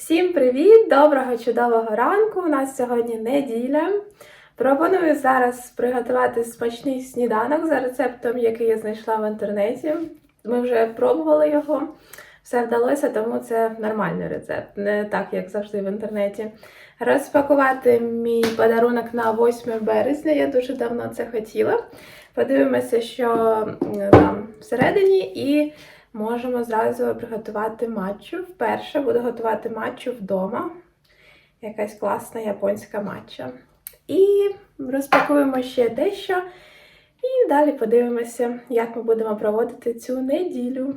Всім привіт! Доброго чудового ранку! У нас сьогодні неділя. Пропоную зараз приготувати смачний сніданок за рецептом, який я знайшла в інтернеті. Ми вже пробували його, все вдалося, тому це нормальний рецепт, не так, як завжди в інтернеті. Розпакувати мій подарунок на 8 березня. Я дуже давно це хотіла. Подивимося, що там всередині, і можемо зразу приготувати матчу. Вперше буду готувати матчу вдома. Якась класна японська матча. І розпакуємо ще дещо. І далі подивимося, як ми будемо проводити цю неділю.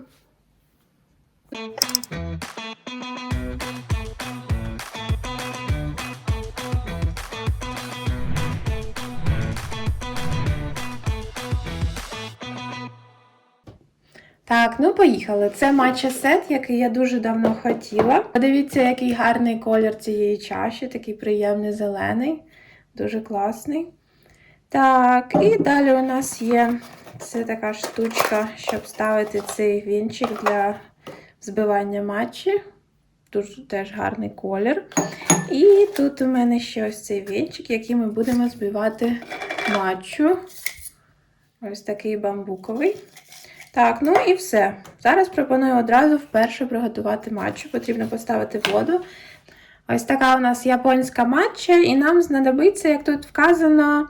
Так, ну поїхали. Це матча сет, який я дуже давно хотіла. Подивіться, який гарний колір цієї чаші, такий приємний зелений, дуже класний. Так, і далі у нас є це така штучка, щоб ставити цей вінчик для збивання матчі. Дуже теж гарний колір. І тут у мене ще ось цей вінчик, який ми будемо збивати матчу. Ось такий бамбуковий. Так, ну і все. Зараз пропоную одразу вперше приготувати матчу. Потрібно поставити воду. Ось така у нас японська матча, і нам знадобиться, як тут вказано,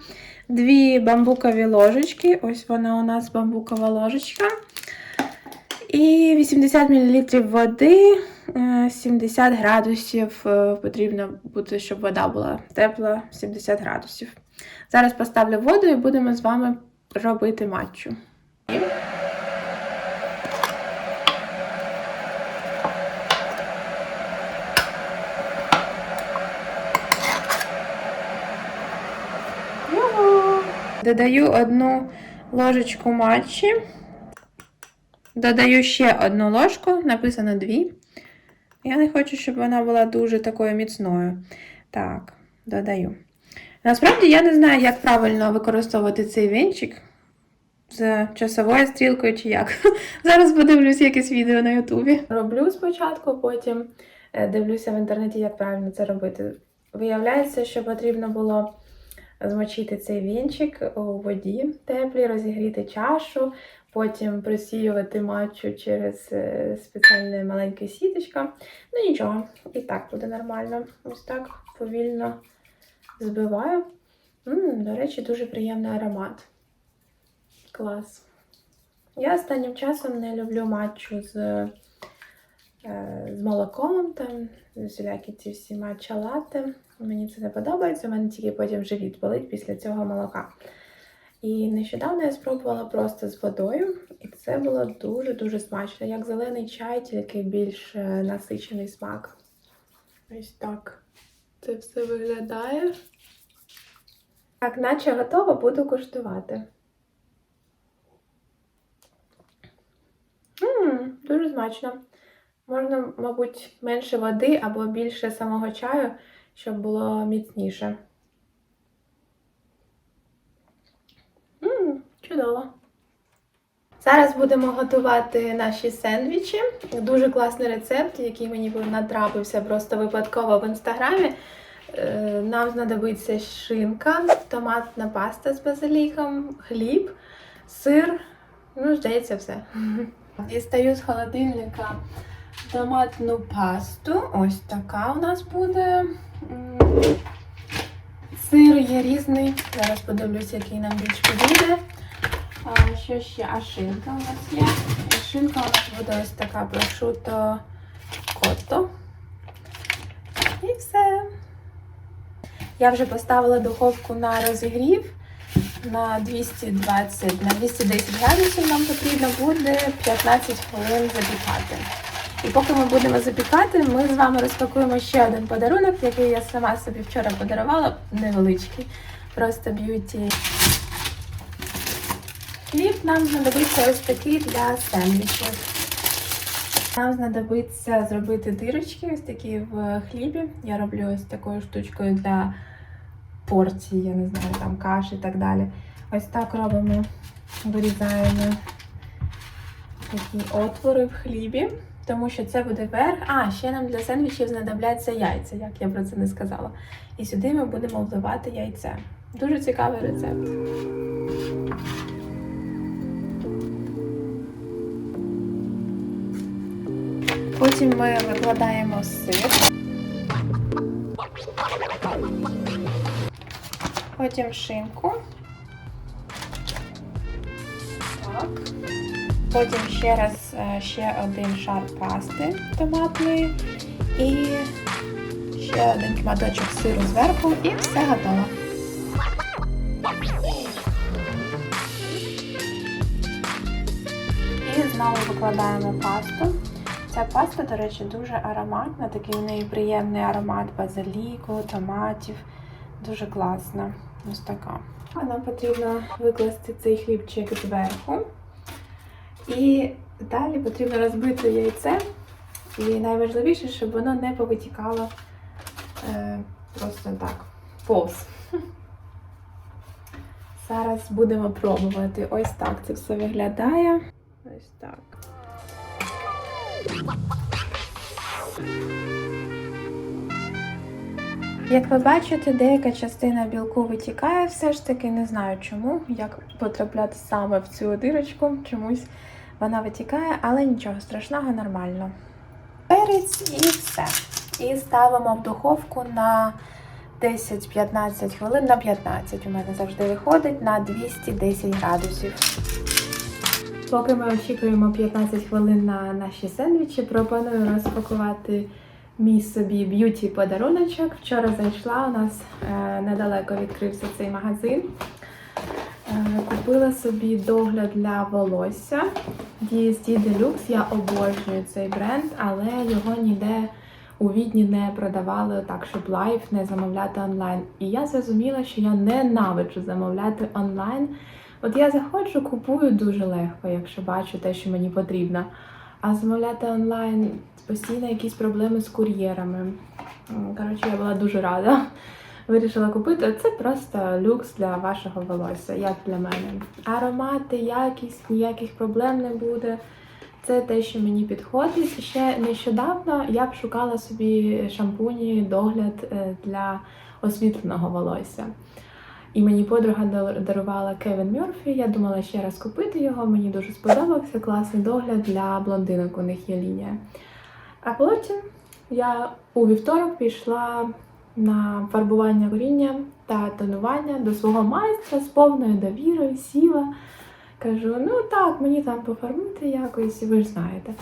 дві бамбукові ложечки. Ось вона у нас бамбукова ложечка. І 80 мл води, е, 70 градусів. е, Потрібно буде, щоб вода була тепла, 70 градусів. Зараз поставлю воду і будемо з вами робити матчу. Додаю одну ложечку матчі. Додаю ще одну ложку, написано дві. Я не хочу, щоб вона була дуже такою міцною. Так, додаю. Насправді я не знаю, як правильно використовувати цей вінчик з часовою стрілкою чи як. Зараз подивлюсь якесь відео на Ютубі. Роблю спочатку, потім е, дивлюся в інтернеті, як правильно це робити. Виявляється, що потрібно було змочити цей вінчик у воді теплій, розігріти чашу, потім просіювати матчу через е, спеціальне маленьке сіточко. Ну нічого, і так буде нормально. Ось так повільно збиваю. м до речі, дуже приємний аромат. Клас. Я останнім часом не люблю матчу з, е, з молоком, там, всілякі ці всі матча лати. Мені це не подобається, у мене тільки потім живіт болить після цього молока. І нещодавно я спробувала просто з водою, і це було дуже-дуже смачно. Як зелений чай, тільки більш е, насичений смак. Ось так це все виглядає. Так, наче готово, буду куштувати. Ммм, дуже смачно. Можна, мабуть, менше води або більше самого чаю, щоб було міцніше. Ммм, чудово. Зараз будемо готувати наші сендвічі. Дуже класний рецепт, який мені натрапився просто випадково в інстаграмі. Е, Нам знадобиться шинка, томатна паста з базиліком, хліб, сир. Ну, здається, все. Дістаю з холодильника томатну пасту. Ось така у нас буде. Сир є різний. Зараз подивлюся, який нам більш підійде. А, що ще? А шинка у нас є. І Шинка у нас буде ось така прошуто котто. І все. Я вже поставила духовку на розігрів на 220, на 210 градусів нам потрібно буде 15 хвилин запікати. І поки ми будемо запікати, ми з вами розпакуємо ще один подарунок, який я сама собі вчора подарувала, невеличкий, просто б'юті. Хліб нам знадобиться ось такий для сендвічів. Нам знадобиться зробити дирочки, ось такі в хлібі. Я роблю ось такою штучкою для порції, я не знаю, там каш і так далі. Ось так робимо, вирізаємо такі отвори в хлібі. Тому що це буде верх. А, ще нам для сендвічів знадобляться яйця, як я про це не сказала. І сюди ми будемо вливати яйце. Дуже цікавий рецепт. Потім ми викладаємо сир. Потім шинку. Потім ще раз е, ще один шар пасти томатної і ще один шматочок сиру зверху і все готово. І знову викладаємо пасту. Ця паста, до речі, дуже ароматна, такий в неї приємний аромат базиліку, томатів. Дуже класна. Ось така. А нам потрібно викласти цей хлібчик зверху. І далі потрібно розбити яйце. І найважливіше, щоб воно не повитікало е, просто так, повз. Зараз будемо пробувати. Ось так це все виглядає. Ось так. Як ви бачите, деяка частина білку витікає, все ж таки не знаю чому, як потрапляти саме в цю дирочку, чомусь вона витікає, але нічого страшного, нормально. Перець і все. І ставимо в духовку на 10-15 хвилин, на 15 у мене завжди виходить на 210 градусів. Поки ми очікуємо 15 хвилин на наші сендвічі, пропоную розпакувати мій собі б'юті подаруночок. Вчора зайшла, у нас е, недалеко відкрився цей магазин. Е, купила собі догляд для волосся DSD Deluxe. Я обожнюю цей бренд, але його ніде у Відні не продавали так, щоб лайф не замовляти онлайн. І я зрозуміла, що я ненавиджу замовляти онлайн. От я заходжу, купую дуже легко, якщо бачу те, що мені потрібно. А замовляти онлайн постійно якісь проблеми з кур'єрами. Коротше, я була дуже рада. Вирішила купити. Це просто люкс для вашого волосся, як для мене. Аромати, якість, ніяких проблем не буде. Це те, що мені підходить. Ще нещодавно я б шукала собі шампуні, догляд е, для освітленого волосся. І мені подруга дарувала Кевін Мюрфі. Я думала ще раз купити його. Мені дуже сподобався. Класний догляд для блондинок. У них є лінія. А потім я у вівторок пішла на фарбування коріння та тонування до свого майстра з повною довірою, сіла. Кажу, ну так, мені там пофарбуйте якось, ви ж знаєте.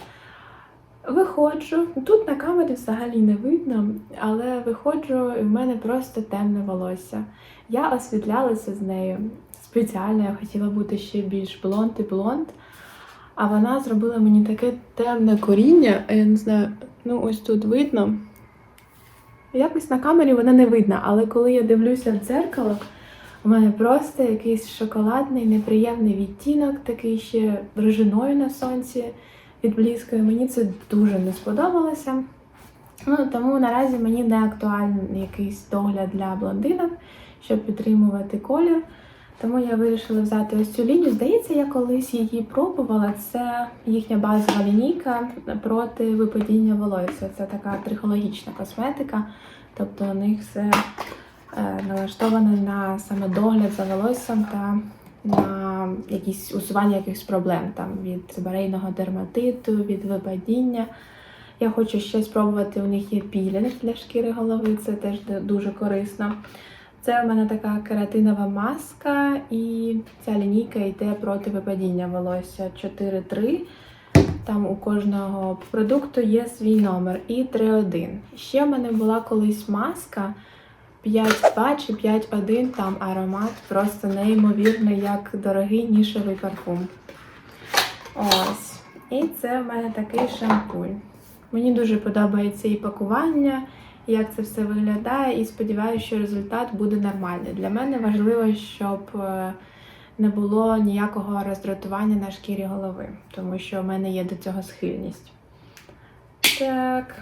Виходжу, тут на камері взагалі не видно, але виходжу, і в мене просто темне волосся. Я освітлялася з нею спеціально, я хотіла бути ще більш блонд і блонд. А вона зробила мені таке темне коріння, я не знаю, ну ось тут видно. Якось на камері вона не видна, але коли я дивлюся в дзеркало, у мене просто якийсь шоколадний неприємний відтінок, такий ще рожиною на сонці відблискує. Мені це дуже не сподобалося. Ну, тому наразі мені не актуальний якийсь догляд для блондинок, щоб підтримувати колір. Тому я вирішила взяти ось цю лінію. Здається, я колись її пробувала. Це їхня базова лінійка проти випадіння волосся. Це така трихологічна косметика. Тобто у них все е, налаштоване на саме догляд за волоссям та на якісь усування якихось проблем там від себорейного дерматиту, від випадіння. Я хочу ще спробувати. У них є пілінг для шкіри голови, це теж дуже корисно. Це у мене така кератинова маска, і ця лінійка йде проти випадіння волосся 4-3. Там у кожного продукту є свій номер і 3-1. Ще в мене була колись маска 5-2 чи 5-1, там аромат просто неймовірний, як дорогий нішевий парфум. Ось. І це в мене такий шампунь. Мені дуже подобається і пакування, як це все виглядає, і сподіваюся, що результат буде нормальний. Для мене важливо, щоб е, не було ніякого роздратування на шкірі голови, тому що в мене є до цього схильність. Так.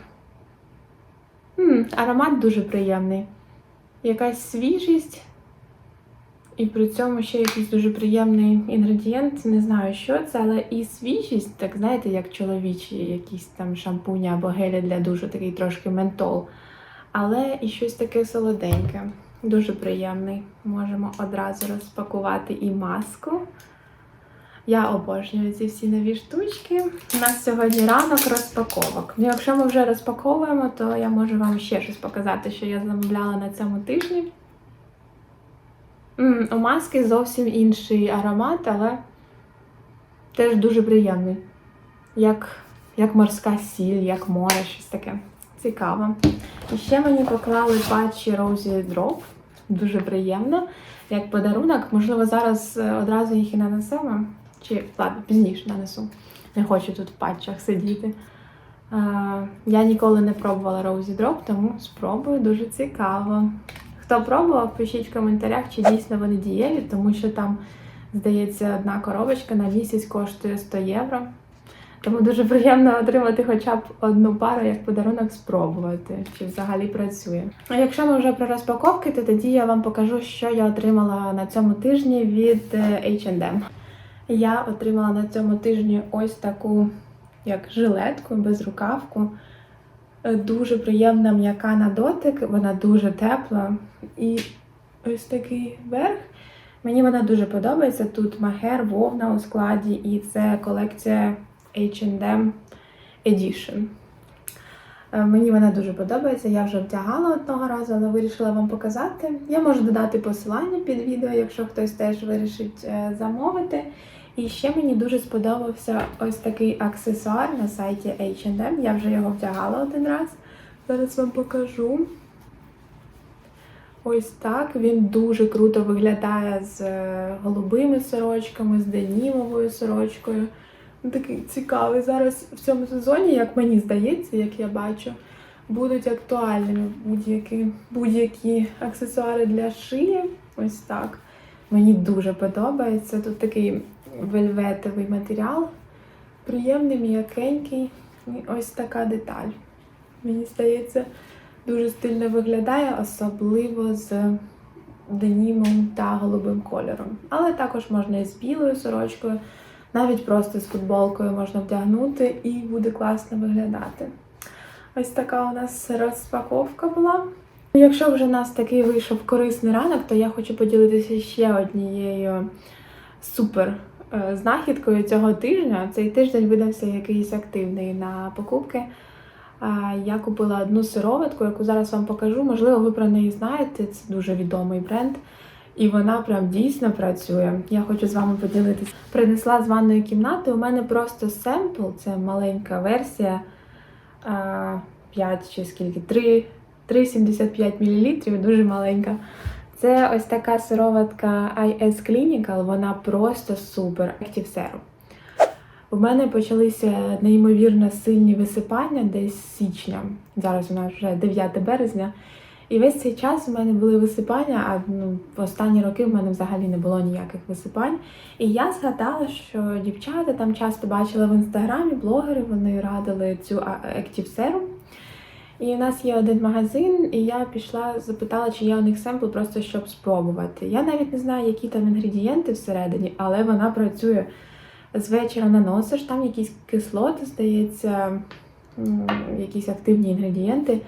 М, аромат дуже приємний. Якась свіжість І при цьому ще якийсь дуже приємний інгредієнт, не знаю, що це, але і свіжість, так знаєте, як чоловічі, якісь там шампуні або гелі для душу, такий трошки ментол. Але і щось таке солоденьке. Дуже приємний. Можемо одразу розпакувати і маску. Я обожнюю ці всі нові штучки. У нас сьогодні ранок розпаковок. Ну, якщо ми вже розпаковуємо, то я можу вам ще щось показати, що я замовляла на цьому тижні. М, у маски зовсім інший аромат, але теж дуже приємний. Як, як морська сіль, як море, щось таке. Цікаво. І ще мені поклали патчі Rosy Drop. Дуже приємно. Як подарунок, можливо, зараз е, одразу їх і нанесемо. Чи ладно, пізніше нанесу. Не хочу тут в патчах сидіти. Е, я ніколи не пробувала Rosy Drop, тому спробую дуже цікаво. Хто пробував, пишіть в коментарях, чи дійсно вони дієві, тому що там, здається, одна коробочка на місяць коштує 100 євро. Тому дуже приємно отримати хоча б одну пару як подарунок спробувати, чи взагалі працює. А якщо ми вже про розпаковки, то тоді я вам покажу, що я отримала на цьому тижні від е, H&M. Я отримала на цьому тижні ось таку як жилетку, безрукавку. Е, Дуже приємна м'яка на дотик, вона дуже тепла. І ось такий верх. Мені вона дуже подобається. Тут махер, вовна у складі, і це колекція H&M Edition. Е, Мені вона дуже подобається. Я вже вдягала одного разу, але вирішила вам показати. Я можу додати посилання під відео, якщо хтось теж вирішить е, замовити. І ще мені дуже сподобався ось такий аксесуар на сайті H&M. Я вже його вдягала один раз. Зараз вам покажу. Ось так. Він дуже круто виглядає з е, голубими сорочками, з денімовою сорочкою. Ну, Такий цікавий. Зараз в цьому сезоні, як мені здається, як я бачу, будуть актуальними будь-які будь-які аксесуари для шиї. Ось так. Мені дуже подобається. Тут такий вельветовий матеріал. Приємний, м'якенький. Ось така деталь. Мені здається, дуже стильно виглядає, особливо з денімом та голубим кольором. Але також можна і з білою сорочкою, навіть просто з футболкою можна вдягнути і буде класно виглядати. Ось така у нас розпаковка була. Якщо вже у нас такий вийшов корисний ранок, то я хочу поділитися ще однією супер е, знахідкою цього тижня. Цей тиждень видався якийсь активний на покупки. Я купила одну сироватку, яку зараз вам покажу. Можливо, ви про неї знаєте. Це дуже відомий бренд. І вона прям дійсно працює. Я хочу з вами поділитися. Принесла з ванної кімнати. У мене просто семпл, це маленька версія. 5 чи скільки? 3, 3,75 мл, дуже маленька. Це ось така сироватка IS Clinical, вона просто супер. Active Serum. У мене почалися неймовірно сильні висипання десь з січня. Зараз у нас вже 9 березня. І весь цей час у мене були висипання, а ну, в останні роки в мене взагалі не було ніяких висипань. І я згадала, що дівчата там часто бачила в інстаграмі блогери, вони радили цю Active Serum. І у нас є один магазин, і я пішла, запитала, чи є у них семпл, просто щоб спробувати. Я навіть не знаю, які там інгредієнти всередині, але вона працює. З вечора наносиш, там якісь кислоти, здається, якісь активні інгредієнти.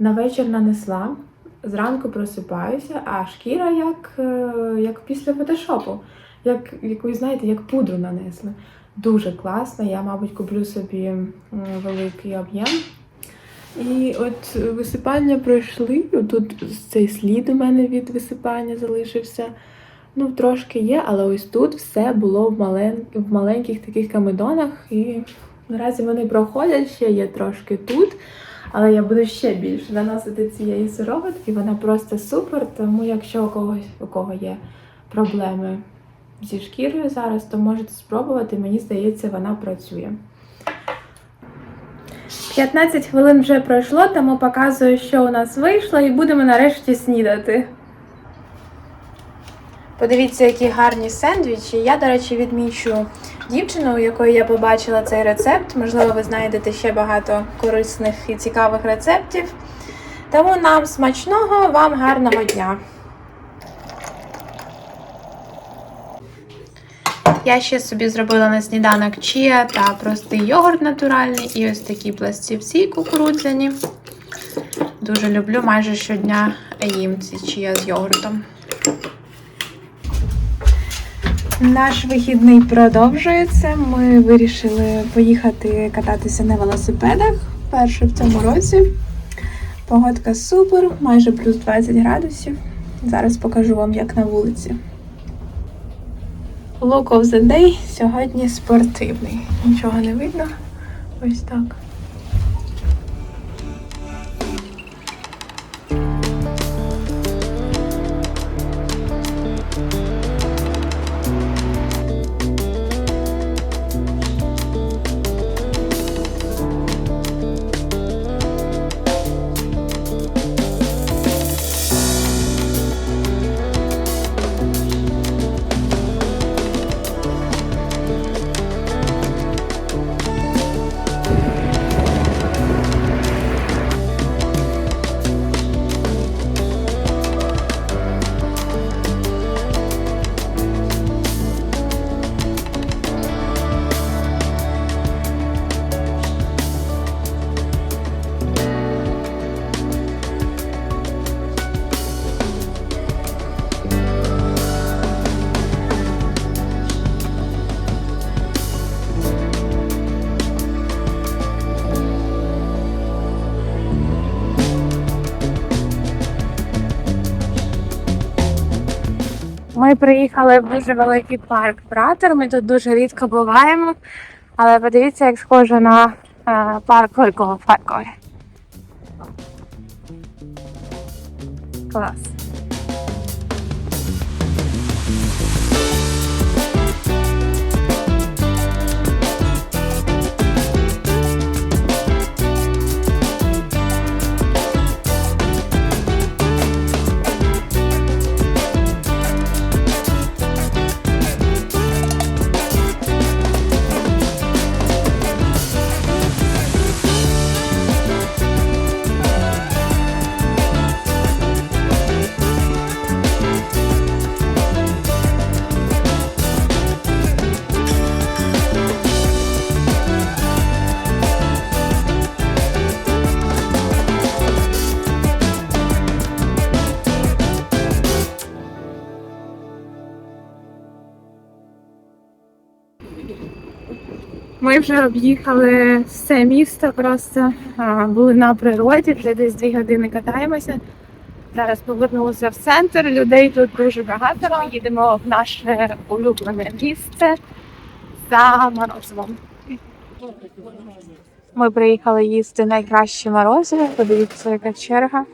На вечір нанесла, зранку просипаюся, а шкіра як, е, як після фотошопу, як якусь, знаєте, як пудру нанесли. Дуже класно. Я, мабуть, куплю собі великий об'єм. І от висипання пройшли. Тут цей слід у мене від висипання залишився. Ну, трошки є, але ось тут все було в, мален... в маленьких таких камедонах. І наразі вони проходять, ще є трошки тут. Але я буду ще більше наносити цієї сироватки. Вона просто супер. Тому якщо у когось у кого є проблеми зі шкірою зараз, то можете спробувати. Мені здається, вона працює. 15 хвилин вже пройшло, тому показую, що у нас вийшло, і будемо нарешті снідати. Подивіться, які гарні сендвічі. Я, до речі, відмічу дівчину, у якої я побачила цей рецепт. Можливо, ви знайдете ще багато корисних і цікавих рецептів. Тому нам смачного, вам гарного дня! Я ще собі зробила на сніданок чія та простий йогурт натуральний і ось такі пластівці кукурудзяні. Дуже люблю майже щодня їм ці чия з йогуртом. Наш вихідний продовжується. Ми вирішили поїхати кататися на велосипедах вперше в цьому році. Погодка супер, майже плюс 20 градусів. Зараз покажу вам, як на вулиці. Look of the day сьогодні спортивний. Нічого не видно. Ось так. Ми приїхали в дуже великий парк Пратер. Ми тут дуже рідко буваємо. Але подивіться, як схоже на е, парк Горького в. Клас. Вже об'їхали все місто, просто були на природі, вже десь дві години катаємося. Зараз повернулися в центр. Людей тут дуже багато. Ми їдемо в наше улюблене місце за морозивом. Ми приїхали їсти найкраще морозиво. Подивіться, яка черга.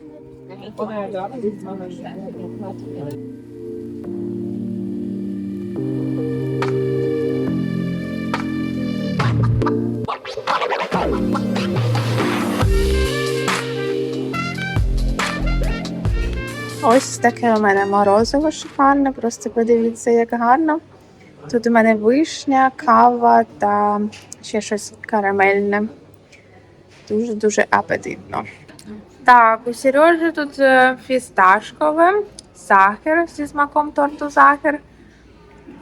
Ось таке у мене морозиво шикарне, просто подивіться, як гарно. Тут у мене вишня, кава та ще щось карамельне. Дуже-дуже апетитно. Так, у Сережі тут е, фісташкове, сахар зі смаком торту сахар.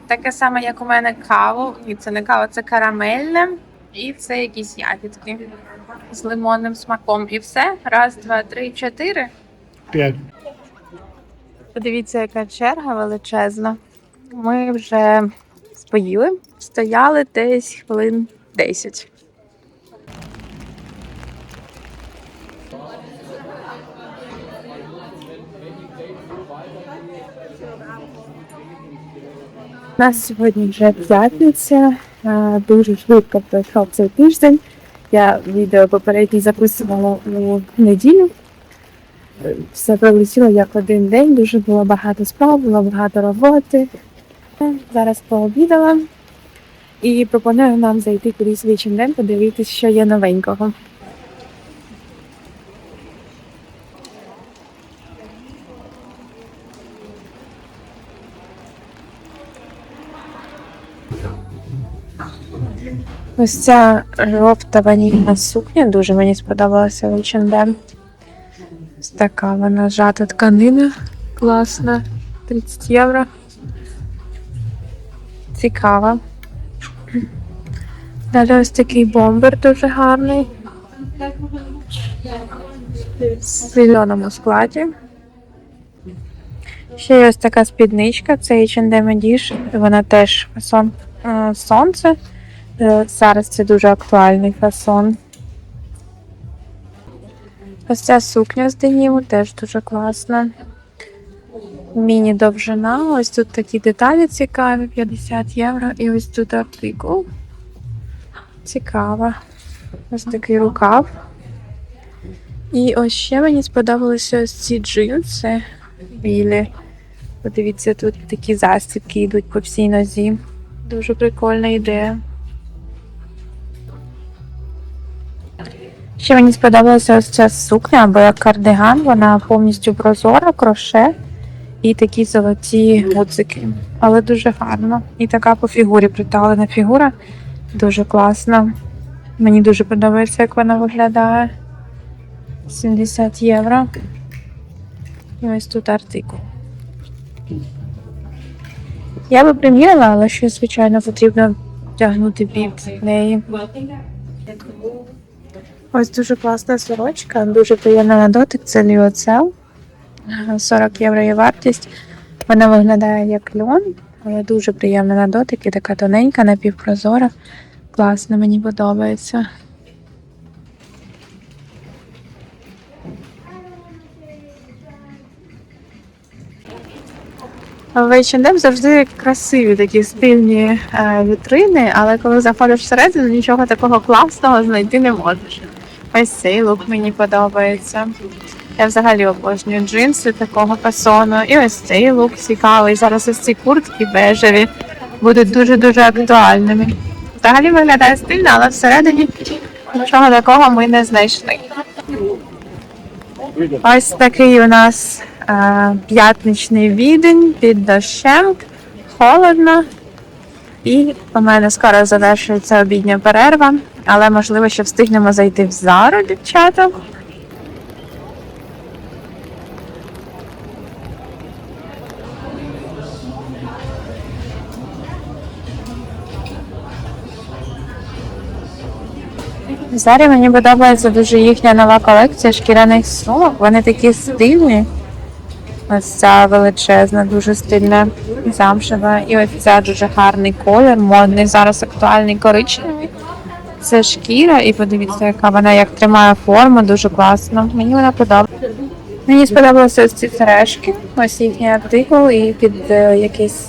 Таке саме, як у мене каву. Ні, це не кава, це карамельне. І це якісь ягідки з лимонним смаком. І все. Раз, два, три, чотири. П'ять. Подивіться, яка черга величезна. Ми вже споїли, стояли десь хвилин 10. У нас сьогодні вже п'ятниця. Дуже швидко пройшов цей тиждень. Я відео попереднє записувала у неділю все пролетіло як один день, дуже було багато справ, було багато роботи. Зараз пообідала і пропоную нам зайти кудись в H&M, подивитися, що є новенького. Ось ця жовта ванільна сукня дуже мені сподобалася в H&M. Ось така вона зжата тканина. Класна. 30 євро. Ці Цікаво. Далі ось такий бомбер дуже гарний. В зеленому складі. Ще є ось така спідничка, це H&M Edition. Вона теж фасон е, сонце. Е, Зараз це дуже актуальний фасон. Ось ця сукня з деніму теж дуже класна. Міні-довжина. Ось тут такі деталі цікаві, 50 євро. І ось тут артикул. Цікаво. Ось такий рукав. І ось ще мені сподобалися ось ці джинси білі. Подивіться, тут такі застібки йдуть по всій нозі. Дуже прикольна ідея. Ще мені сподобалася ось ця сукня або як кардиган, вона повністю прозора, кроше і такі золоті гудзики. Але дуже гарно. І така по фігурі приталена фігура. Дуже класна. Мені дуже подобається, як вона виглядає. 70 євро. І ось тут артикул. Я би приміряла, але ще, звичайно, потрібно вдягнути під неї. Ось дуже класна сорочка, дуже приємна на дотик. Це ліоцел. 40 євро є вартість. Вона виглядає як льон, але дуже приємна на дотик і така тоненька, напівпрозора. Класно, мені подобається. В H&M завжди красиві такі стильні е, вітрини, але коли заходиш всередину, нічого такого класного знайти не можеш. Ось цей лук мені подобається. Я взагалі обожнюю джинси такого фасону. І ось цей лук цікавий. Зараз ось ці куртки бежеві будуть дуже-дуже актуальними. Взагалі виглядає стильно, але всередині нічого такого ми не знайшли. Ось такий у нас е, п'ятничний відень під дощем, холодно. І у мене скоро завершується обідня перерва, але можливо, що встигнемо зайти в зару, дівчата. Зараз мені подобається дуже їхня нова колекція шкіряних сумок. Вони такі стильні. Ось ця величезна, дуже стильна замшева. І ось ця дуже гарний колір, модний, зараз актуальний коричневий. Це шкіра, і подивіться, яка вона як тримає форму, дуже класно. Мені вона подобається. Мені сподобалися ці сережки, ось їхній артикул, і під е, якесь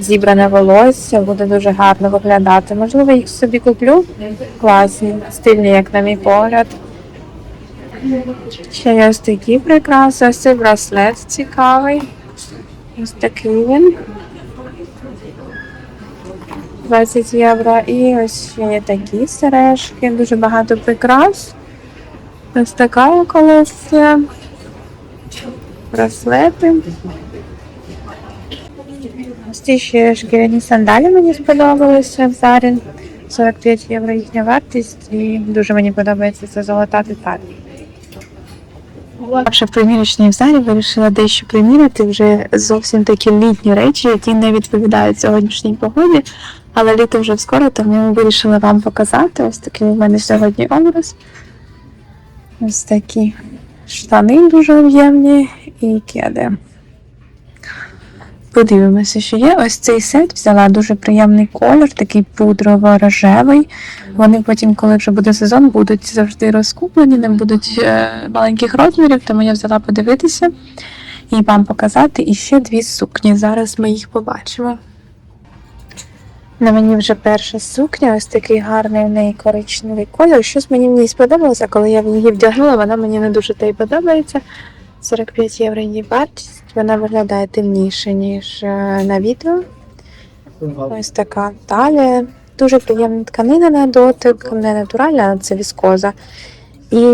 зібране волосся буде дуже гарно виглядати. Можливо, їх собі куплю. Класні, стильні, як на мій погляд. Ще є ось такі прикраси. Ось цей браслет цікавий. Ось такий він. 20 євро. І ось ще такі сережки, дуже багато прикрас. Ось така колекція. Браслети. Ось ці ще шкіряні сандалі мені сподобалися в Зарі. 45 євро їхня вартість і дуже мені подобається ця золота деталь. Перше в примірочній в залі, вирішила дещо приміряти вже зовсім такі літні речі, які не відповідають сьогоднішній погоді. Але літо вже скоро, тому вирішила вам показати. Ось такий у мене сьогодні образ. Ось такі штани дуже об'ємні і кеди. Подивимося, що є. Ось цей сет взяла дуже приємний колір, такий пудрово-рожевий. Вони потім, коли вже буде сезон, будуть завжди розкуплені, не будуть е, маленьких розмірів, тому я взяла подивитися і вам показати. І ще дві сукні. Зараз ми їх побачимо. На мені вже перша сукня, ось такий гарний в неї коричневий колір. Щось мені в ній сподобалося, коли я її вдягнула, вона мені не дуже та й подобається. 45 євро її вартість. Вона виглядає темніше, ніж е, на відео. Ось така талія. Дуже приємна тканина на дотик, не натуральна, це віскоза. І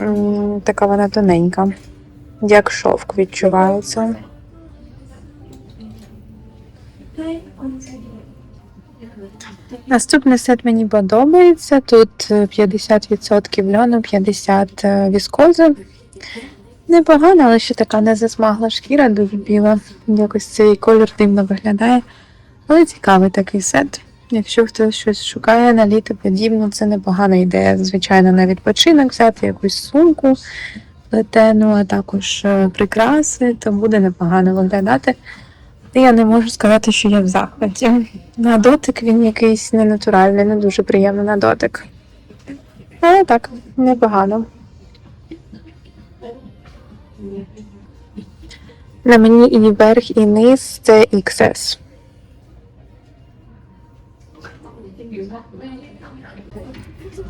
м, така вона тоненька, як шовк відчувається. Наступний сет мені подобається. Тут е, 50% льону, 50% віскози. Непогано, але ще така не засмагла шкіра, дуже біла. Якось цей колір дивно виглядає. Але цікавий такий сет. Якщо хтось щось шукає на літо подібно, це непогана ідея. Звичайно, на відпочинок взяти якусь сумку плетену, а також е, прикраси, то буде непогано виглядати. І Я не можу сказати, що я в захваті. На дотик він якийсь ненатуральний, не дуже приємний на дотик. Але так, непогано. На мені і верх, і низ це XS.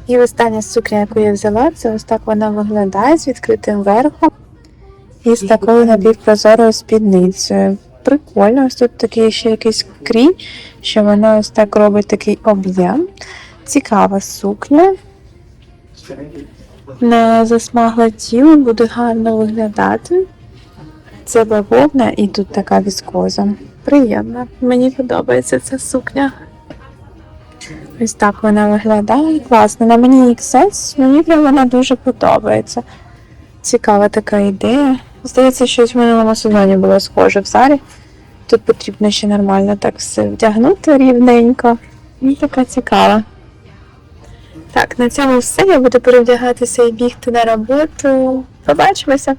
І остання сукня, яку я взяла, це ось так вона виглядає з відкритим верхом і з такою напівпрозорою спідницею. Прикольно, ось тут такий ще якийсь крій, що вона ось так робить такий об'єм. Цікава сукня. На засмагле тіло буде гарно виглядати. Це бавовна і тут така віскоза. Приємно. Мені подобається ця сукня. Ось так вона виглядає. Класно. На мені XS, мені прям вона дуже подобається. Цікава така ідея. Здається, щось в минулому сезоні було схоже в Зарі. Тут потрібно ще нормально так все вдягнути рівненько. І така цікава. Так, на цьому все. Я буду перевдягатися і бігти на роботу. Побачимося!